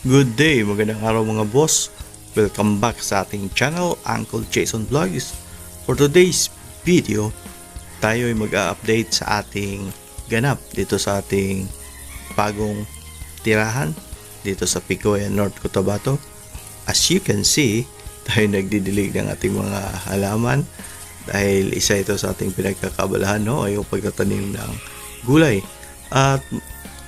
Good day, magandang araw mga boss. Welcome back sa ating channel, Uncle Jason Vlogs. For today's video, tayo ay mag-update sa ating ganap dito sa ating bagong tirahan dito sa Picoya, North Cotabato. As you can see, tayo nagdidilig ng ating mga halaman dahil isa ito sa ating pinagkakabalahan no, ay yung pagtatanim ng gulay. At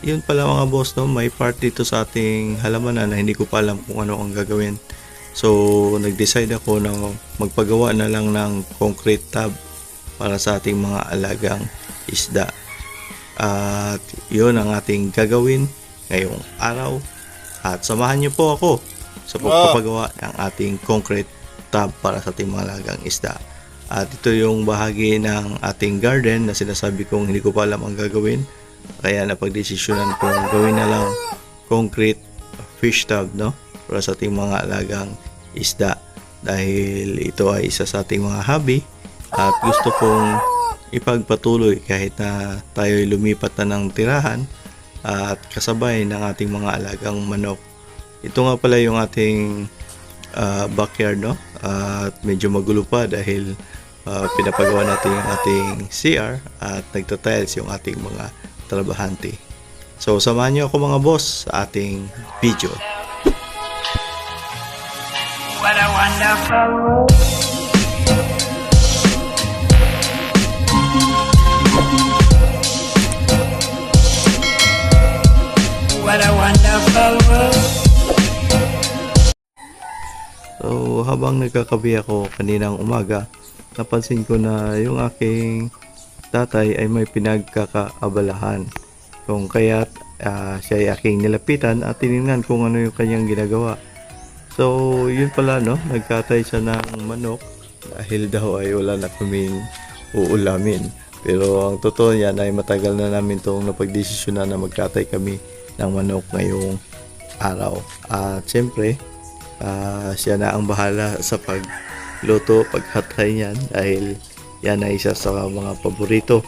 yun pala mga boss no, may part dito sa ating halamanan na hindi ko pa alam kung ano ang gagawin. So, nag-decide ako na magpagawa na lang ng concrete tub para sa ating mga alagang isda. At yun ang ating gagawin ngayong araw. At samahan niyo po ako sa pagpapagawa ng ating concrete tub para sa ating mga alagang isda. At ito yung bahagi ng ating garden na sinasabi kong hindi ko pa alam ang gagawin. Kaya napagdesisyonan kong gawin na lang concrete fish tub no? para sa ating mga alagang isda. Dahil ito ay isa sa ating mga hobby at gusto kong ipagpatuloy kahit na tayo ay lumipat na ng tirahan at kasabay ng ating mga alagang manok. Ito nga pala yung ating ah, backyard no at medyo magulo pa dahil ah, pinapagawa natin yung ating CR at nagtatiles yung ating mga trabahante. So samahan niyo ako mga boss sa ating video. What a wonderful world. What a wonderful world. So habang nagkakabi ako kaninang umaga, napansin ko na yung aking tatay ay may pinagkakaabalahan. Kung kaya't ah, siya ay aking nilapitan at tinignan kung ano yung kanyang ginagawa. So yun pala no, nagkatay siya ng manok dahil daw ay wala na kaming uulamin. Pero ang totoo niyan ay matagal na namin itong napagdesisyonan na magkatay kami ng manok ngayong araw. At siyempre, Ah, siya na ang bahala sa pagluto, paghatay niyan dahil yan ay isa sa mga paborito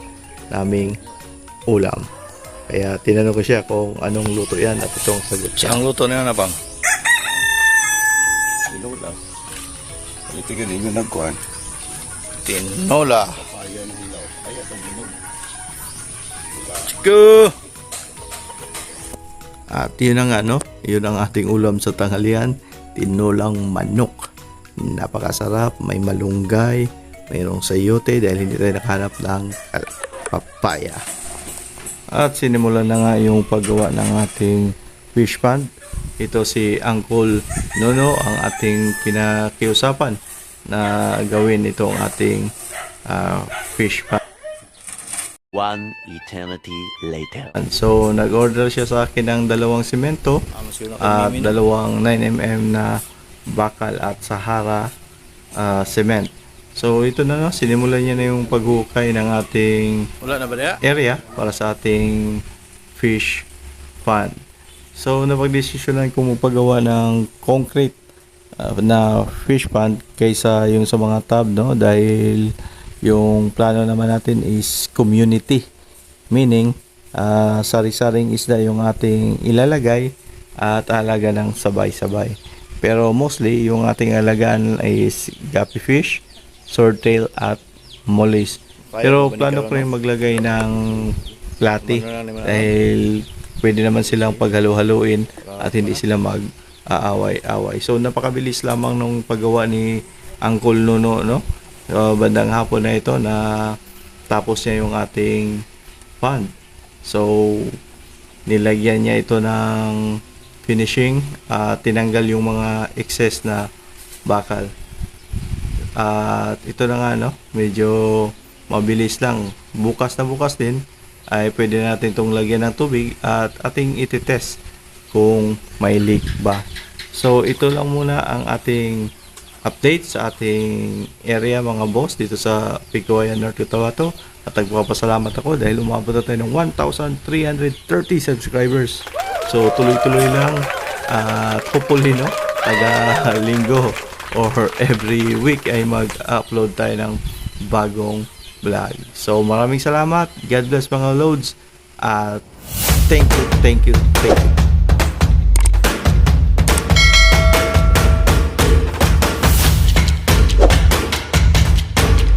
naming ulam. Kaya tinanong ko siya kung anong luto yan at itong sagot niya. Ang luto na na bang? Tinola. Ito ka din yung nagkuhan. Tinola. Go! At yun na nga no, yun ang ating ulam sa tanghalian, tinulang manok. Napakasarap, may malunggay, mayroong sayote dahil hindi tayo nakahanap ng papaya. At sinimulan na nga yung paggawa ng ating fish pond. Ito si Uncle Nono ang ating pinakiusapan na gawin itong ating ah, fish pond. One eternity later. So, nag-order siya sa akin ng dalawang simento at dalawang 9mm na bakal at Sahara ah, cement. So, ito na no, sinimulan niya na yung paghukay ng ating Wala na ba niya? area para sa ating fish pond. So, napagdesisyonan ko magpagawa ng concrete uh, na fish pond kaysa yung sa mga tub, no? Dahil yung plano naman natin is community. Meaning, uh, sari-saring isda yung ating ilalagay at alaga ng sabay-sabay. Pero mostly, yung ating alagaan is guppy fish, swordtail at mollies. Pero plano ko rin maglagay ng plati dahil pwede naman silang paghalo-haluin at hindi sila mag-aaway-away. So napakabilis lamang nung paggawa ni Uncle Nuno no. So, bandang hapon na ito na tapos niya yung ating pond. So nilagyan niya ito ng finishing at tinanggal yung mga excess na bakal. At ito na nga no, medyo mabilis lang. Bukas na bukas din ay pwede natin itong lagyan ng tubig at ating ititest kung may leak ba. So ito lang muna ang ating update sa ating area mga boss dito sa Picoya North Cotabato at nagpapasalamat ako dahil umabot na tayo ng 1,330 subscribers. So tuloy-tuloy lang at hopefully no, taga linggo or every week ay mag-upload tayo ng bagong vlog. So maraming salamat. God bless mga loads. At thank you, thank you, thank you.